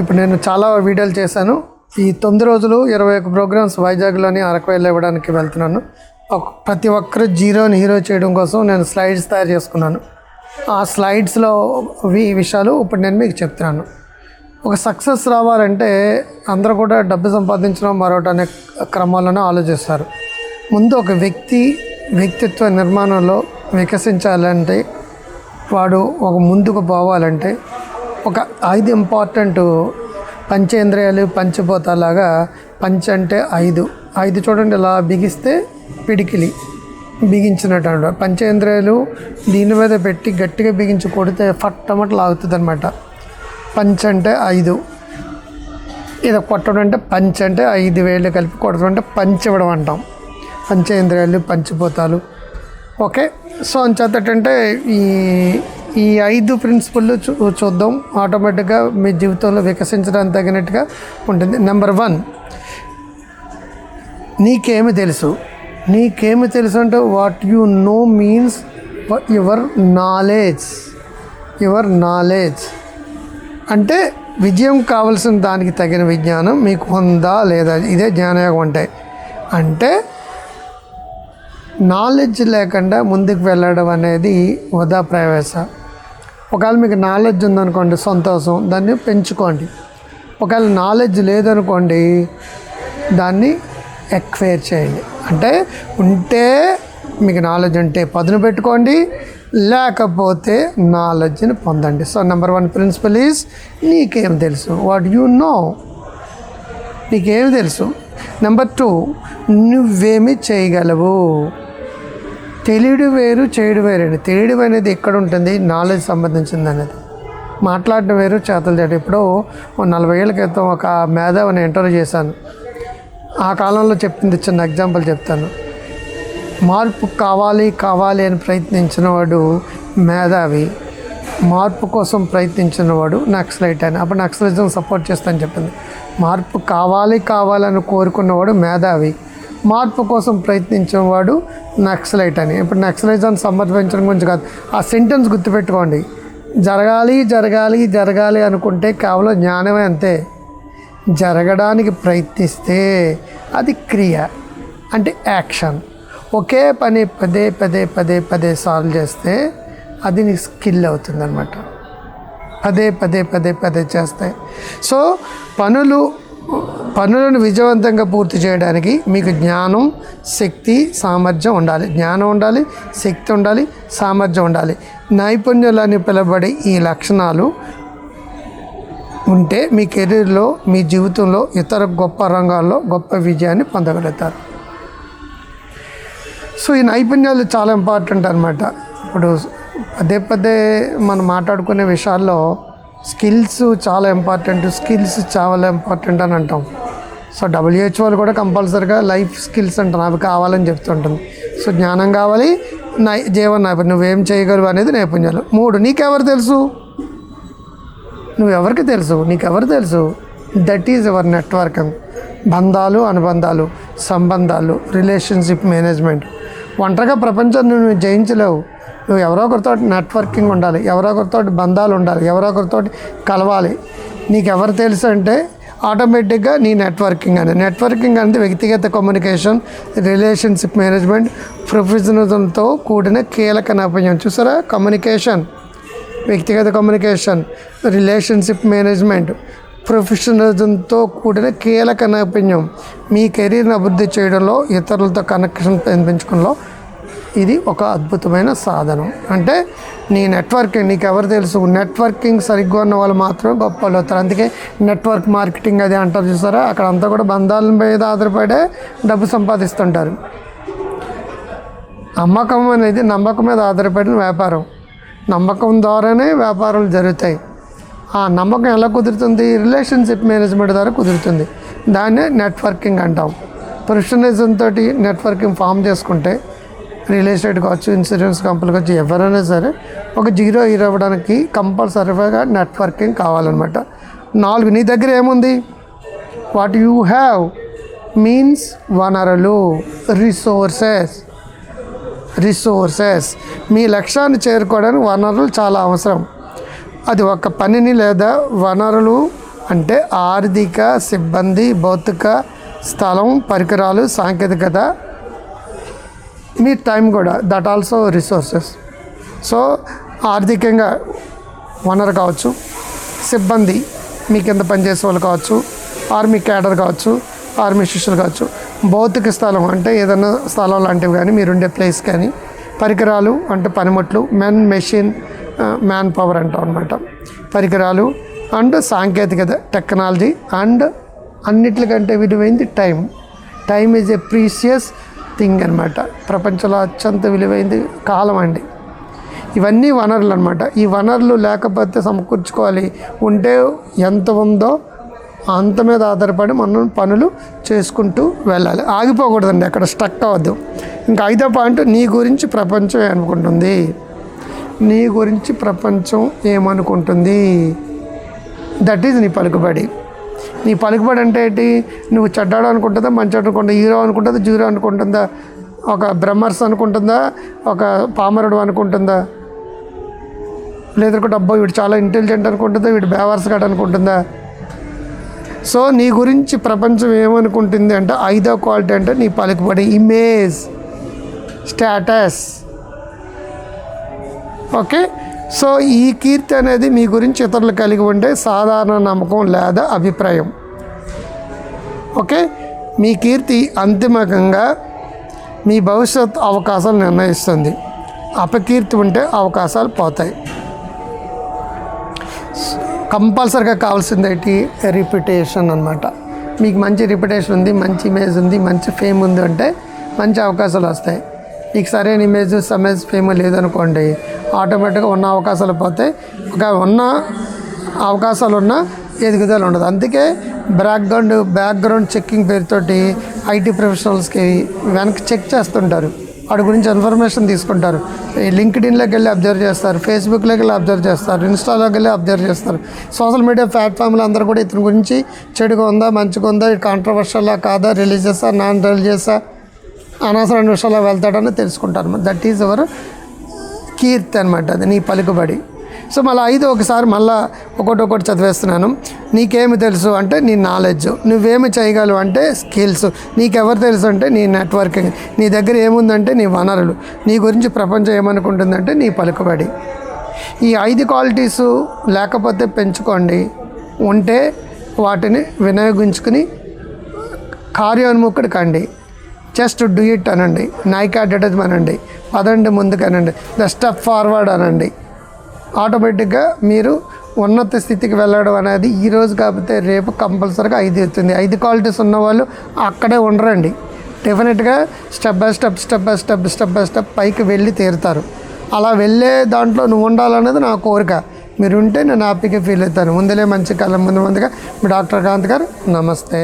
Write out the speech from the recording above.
ఇప్పుడు నేను చాలా వీడియోలు చేశాను. ఈ తొమ్మిది రోజులు ఇరవై ఒక ప్రోగ్రామ్స్ వైజాగ్లోని అరకువైలు ఇవ్వడానికి వెళ్తున్నాను. ప్రతి ఒక్కరు జీరోని హీరో చేయడం కోసం నేను స్లైడ్స్ తయారు చేసుకున్నాను. ఆ స్లైడ్స్లో విషయాలు ఇప్పుడు నేను మీకు చెప్తున్నాను. ఒక సక్సెస్ రావాలంటే అందరూ కూడా డబ్బు సంపాదించడం మరొకటి అనే క్రమాలను ఆలోచిస్తారు. ముందు ఒక వ్యక్తి వ్యక్తిత్వ నిర్మాణంలో వికసించాలంటే వాడు ఒక ముందుకు పోవాలంటే ఒక ఐదు ఇంపార్టెంట్ పంచేంద్రియాలు పంచిపోతాలాగా పంచ అంటే ఐదు. ఐదు చూడండి ఇలా బిగిస్తే పిడికిలి. బిగించినట్టు. అనమాట పంచేంద్రియాలు దీని మీద పెట్టి గట్టిగా బిగించి కొడితే ఫట్టమట లాగుతుంది అనమాట పంచ అంటే ఐదు. ఇది కొట్టడం అంటే పంచ్ అంటే ఐదు వేలు కలిపి కొట్టడం అంటే పంచ్ ఇవ్వడం అంటాం. పంచేంద్రియాలు పంచిపోతాలు ఓకే. సో అంచేత ఈ ఈ ఐదు ప్రిన్సిపల్ చూ చూద్దాం. ఆటోమేటిక్గా మీ జీవితంలో వికసించడానికి తగినట్టుగా ఉంటుంది. నెంబర్ వన్ నీకేమి తెలుసు? నీకేమి తెలుసు అంటే what you know means your knowledge your knowledge అంటే విజయం కావలసిన దానికి తగిన విజ్ఞానం మీకు ఉందా లేదా? ఇదే జ్ఞానయోగం అంటే. అంటే నాలెడ్జ్ లేకుండా ముందుకు వెళ్ళడం అనేది వృధా ప్రవేశ ఒకవేళ మీకు నాలెడ్జ్ ఉందనుకోండి సంతోషం. దాన్ని పెంచుకోండి. ఒకవేళ నాలెడ్జ్ లేదనుకోండి దాన్ని ఎక్వైర్ చేయండి. అంటే ఉంటే మీకు నాలెడ్జ్ ఉంటే పదును పెట్టుకోండి లేకపోతే నాలెడ్జ్ని పొందండి. So number one principle is నీకేం తెలుసు? వాట్ యు నో నీకేమి తెలుసు? నెంబర్ టూ నువ్వేమి చేయగలవు? తెలియడు వేరు చేయడు వేరండి తెలియడం అనేది ఎక్కడ ఉంటుంది? నాలెడ్జ్ సంబంధించింది అనేది మాట్లాడడం వేరు చేతలు చేయడం. ఇప్పుడు ఓ నలభై ఏళ్ళ క్రితం ఒక మేధావిని ఇంటర్వ్యూ చేశాను. ఆ కాలంలో చెప్పింది చిన్న ఎగ్జాంపుల్ చెప్తాను. మార్పు కావాలి కావాలి అని ప్రయత్నించిన వాడు మేధావి. మార్పు కోసం ప్రయత్నించిన వాడు నక్సలైట్ అని. అప్పుడు నక్సలిజం సపోర్ట్ చేస్తాను చెప్పింది. మార్పు కావాలి కావాలని కోరుకున్నవాడు మేధావి. మార్పు కోసం ప్రయత్నించేవాడు నక్సలైట్ అని. ఇప్పుడు నక్సలైజాన్ని సమర్పించడం గురించి కాదు. ఆ సెంటెన్స్ గుర్తుపెట్టుకోండి. జరగాలి జరగాలి జరగాలి అనుకుంటే కేవలం జ్ఞానమే అంతే. జరగడానికి ప్రయత్నిస్తే అది క్రియ అంటే యాక్షన్. ఒకే పని పదే పదే పదే పదే సాల్వ్ చేస్తే అది నీకు స్కిల్ అవుతుందన్నమాట. పదే పదే పదే పదే చేస్తే. సో పనులు పనులను విజయవంతంగా పూర్తి చేయడానికి మీకు జ్ఞానం శక్తి సామర్థ్యం ఉండాలి. జ్ఞానం ఉండాలి శక్తి ఉండాలి సామర్థ్యం ఉండాలి. నైపుణ్యాలని పిలబడే ఈ లక్షణాలు ఉంటే మీ కెరీర్లో మీ జీవితంలో ఇతర గొప్ప రంగాల్లో గొప్ప విజయాన్ని పొందగలుగుతారు. సో ఈ నైపుణ్యాలు చాలా ఇంపార్టెంట్ అనమాట ఇప్పుడు పదే పదే మనం మాట్లాడుకునే విషయాల్లో స్కిల్స్ చాలా ఇంపార్టెంట్ స్కిల్స్ చాలా ఇంపార్టెంట్ అని అంటాం. సో డబ్ల్యూహెచ్ వాళ్ళు కూడా కంపల్సరీగా లైఫ్ స్కిల్స్ అంటారు అవి కావాలని చెప్తుంటుంది సో జ్ఞానం కావాలి నై జీవన నైపుణ్యం నువ్వేం చేయగలవు అనేది నైపుణ్యాలు. మూడు నీకెవరు తెలుసు? నువ్వెవరికి తెలుసు? నీకెవరు తెలుసు? దట్ ఈజ్ యువర్ నెట్వర్కింగ్ బంధాలు అనుబంధాలు సంబంధాలు రిలేషన్షిప్ మేనేజ్మెంట్ ఒంటరిగా ప్రపంచాన్ని నువ్వు జయించలేవు. నువ్వు ఎవరో ఒకరితో నెట్వర్కింగ్ ఉండాలి ఎవరో ఒకరితో బంధాలు ఉండాలి ఎవరో ఒకరితో కలవాలి. నీకు ఎవరు తెలుసు అంటే ఆటోమేటిక్గా నీ నెట్వర్కింగ్ అని నెట్వర్కింగ్ అనేది వ్యక్తిగత కమ్యూనికేషన్ రిలేషన్షిప్ మేనేజ్మెంట్ ప్రొఫెషనలిజంతో కూడిన కీలక నైపుణ్యం చూసారా? కమ్యూనికేషన్ వ్యక్తిగత కమ్యూనికేషన్ రిలేషన్షిప్ మేనేజ్మెంట్ ప్రొఫెషనలిజంతో కూడిన కీలక నైపుణ్యం మీ కెరీర్ని అభివృద్ధి చేయడంలో ఇతరులతో కనెక్షన్ పెంచుకోవడంలో ఇది ఒక అద్భుతమైన సాధనం. అంటే నీ నెట్వర్కింగ్ నీకు ఎవరు తెలుసు? నెట్వర్కింగ్ సరిగ్గా ఉన్న వాళ్ళు మాత్రమే గొప్ప వాళ్ళు అవుతారు. అందుకే నెట్వర్క్ మార్కెటింగ్ అది అంటారు చూసారా? అక్కడ అంతా కూడా బంధాల మీద ఆధారపడే డబ్బు సంపాదిస్తుంటారు. నమ్మకం అనేది నమ్మకం మీద ఆధారపడిన వ్యాపారం. నమ్మకం ద్వారానే వ్యాపారాలు జరుగుతాయి. ఆ నమ్మకం ఎలా కుదురుతుంది? రిలేషన్షిప్ మేనేజ్మెంట్ ద్వారా కుదురుతుంది. దాన్నే నెట్వర్కింగ్ అంటాం. ప్రొఫెషనలిజం తోటి నెట్వర్కింగ్ ఫామ్ చేసుకుంటే రియల్ ఎస్టేట్ కావచ్చు ఇన్సూరెన్స్ కంపెనీ కావచ్చు ఎవరైనా సరే ఒక జీరో హీరో అవ్వడానికి కంపల్సరీగా నెట్వర్కింగ్ కావాలన్నమాట. నాలుగు నీ దగ్గర ఏముంది? వాట్ యూ హ్యావ్ మీన్స్ వనరులు రిసోర్సెస్ రిసోర్సెస్ మీ లక్ష్యాన్ని చేరుకోవడానికి వనరులు చాలా అవసరం. అది ఒక పనిని లేదా వనరులు అంటే ఆర్థిక సిబ్బంది భౌతిక స్థలం పరికరాలు సాంకేతికత మీ టైం కూడా దట్ ఆల్సో రిసోర్సెస్ సో ఆర్థికంగా వనరు కావచ్చు సిబ్బంది మీ కింద పనిచేసే వాళ్ళు కావచ్చు ఆర్మీ క్యాడర్ కావచ్చు ఆర్మీ శిష్యులు కావచ్చు భౌతిక స్థలం అంటే ఏదైనా స్థలం లాంటివి కానీ మీరుండే ప్లేస్ కానీ పరికరాలు అంటే పనిముట్లు మెన్ మెషిన్ మ్యాన్ పవర్ అంటాం అనమాట పరికరాలు అండ్ సాంకేతికత టెక్నాలజీ అండ్ అన్నిటికంటే విలువైంది time time is a precious thing అనమాట ప్రపంచంలో అత్యంత విలువైంది కాలం అండి. ఇవన్నీ వనరులు అనమాట ఈ వనరులు లేకపోతే సమకూర్చుకోవాలి. ఉంటే ఎంత ఉందో అంత మీద ఆధారపడి మనం పనులు చేసుకుంటూ వెళ్ళాలి. ఆగిపోకూడదండి అక్కడ స్టక్ అవ్వద్దు. ఇంకా ఐదో పాయింట్ నీ గురించి ప్రపంచం ఏమనుకుంటుంది? నీ గురించి ప్రపంచం ఏమనుకుంటుంది? దట్ ఈజ్ నీ పలుకుబడి. నీ పలుకుబడి అంటే ఏంటి? నువ్వు చెడ్డాడు అనుకుంటుందా మంచి అనుకుంటుందా హీరో అనుకుంటుందా జీరో అనుకుంటుందా ఒక బ్రహ్మర్స్ అనుకుంటుందా ఒక పామరుడు అనుకుంటుందా? లేదంటే అబ్బాయి వీడు చాలా ఇంటెలిజెంట్ అనుకుంటుందా వీడు బేవర్స్ గడ్ అనుకుంటుందా? సో నీ గురించి ప్రపంచం ఏమనుకుంటుంది అంటే ఐదో క్వాలిటీ అంటే నీ పలుకుబడి ఇమేజ్ స్టేటస్ ఓకే సో ఈ కీర్తి అనేది మీ గురించి ఇతరులు కలిగి ఉండే సాధారణ నమ్మకం లేదా అభిప్రాయం. ఓకే? మీ కీర్తి అంతిమంగా మీ భవిష్యత్ అవకాశాలు నిర్ణయిస్తుంది. అపకీర్తి ఉంటే అవకాశాలు పోతాయి. కంపల్సరీగా కావాల్సింది ఏంటి? రిప్యుటేషన్ అనమాట మీకు మంచి రిప్యుటేషన్ ఉంది మంచి ఇమేజ్ ఉంది మంచి ఫేమ్ ఉంది అంటే మంచి అవకాశాలు వస్తాయి. నీకు సరైన ఇమేజ్ సమేజ్ ఫేమ్ లేదనుకోండి ఆటోమేటిక్గా ఉన్న అవకాశాలు పోతే ఒక ఉన్న అవకాశాలు ఉన్న ఎదుగుదల ఉండదు. అందుకే బ్యాక్గ్రౌండ్ బ్యాక్గ్రౌండ్ చెక్కింగ్ పేరుతోటి ఐటీ ప్రొఫెషనల్స్కి వెనక్కి చెక్ చేస్తుంటారు. వాడి గురించి ఇన్ఫర్మేషన్ తీసుకుంటారు. లింక్డ్ఇన్లోకి వెళ్ళి అబ్జర్వ్ చేస్తారు. ఫేస్బుక్లోకి వెళ్ళి అబ్జర్వ్ చేస్తారు. ఇన్స్టాలోకి వెళ్ళి అబ్జర్వ్ చేస్తారు. సోషల్ మీడియా ప్లాట్ఫామ్లో అందరూ కూడా ఇతని గురించి చెడుగా ఉందా మంచిగా ఉందా కాంట్రవర్షియల్లా కాదా రిలీజియసా నాన్ రిలీజియసా అనవసర నిమిషాల్లో వెళ్తాడని తెలుసుకుంటారు. దట్ ఈజ్ అవర్ కీర్తి అనమాట అది నీ పలుకుబడి. సో మళ్ళీ ఐదు ఒకసారి మళ్ళీ ఒకటి ఒకటి చదివేస్తున్నాను. నీకేమి తెలుసు అంటే నీ నాలెడ్జ్ నువ్వేమి చేయగలవు అంటే స్కిల్స్ నీకెవరు తెలుసు అంటే నీ నెట్వర్కింగ్ నీ దగ్గర ఏముందంటే నీ వనరులు. నీ గురించి ప్రపంచం ఏమనుకుంటుందంటే నీ పలుకుబడి. ఈ ఐదు క్వాలిటీస్ లేకపోతే పెంచుకోండి. ఉంటే వాటిని వినియోగించుకుని కార్యోన్ముఖుడు కండి. జస్ట్ డూ ఇట్ అనండి. నైక్ అడ్వర్టైజ్మెంట్ అనండి. పదండి ముందుకు అనండి ద స్టెప్ ఫార్వర్డ్ అనండి. ఆటోమేటిక్గా మీరు ఉన్నత స్థితికి వెళ్ళడం అనేది ఈరోజు కాకపోతే రేపు కంపల్సరీగా ఐదు అవుతుంది ఐదు క్వాలిటీస్ ఉన్న వాళ్ళు అక్కడే ఉండరండి. డెఫినెట్గా step by step step by step step by step పైకి వెళ్ళి తీరుతారు. అలా వెళ్ళే దాంట్లో నువ్వు ఉండాలనేది నా కోరిక. మీరు ఉంటే నేను హ్యాపీగా ఫీల్ అవుతాను. ముందులే మంచి కాలం ముందు ముందుగా మీ డాక్టర్ కాంత్ గారు నమస్తే.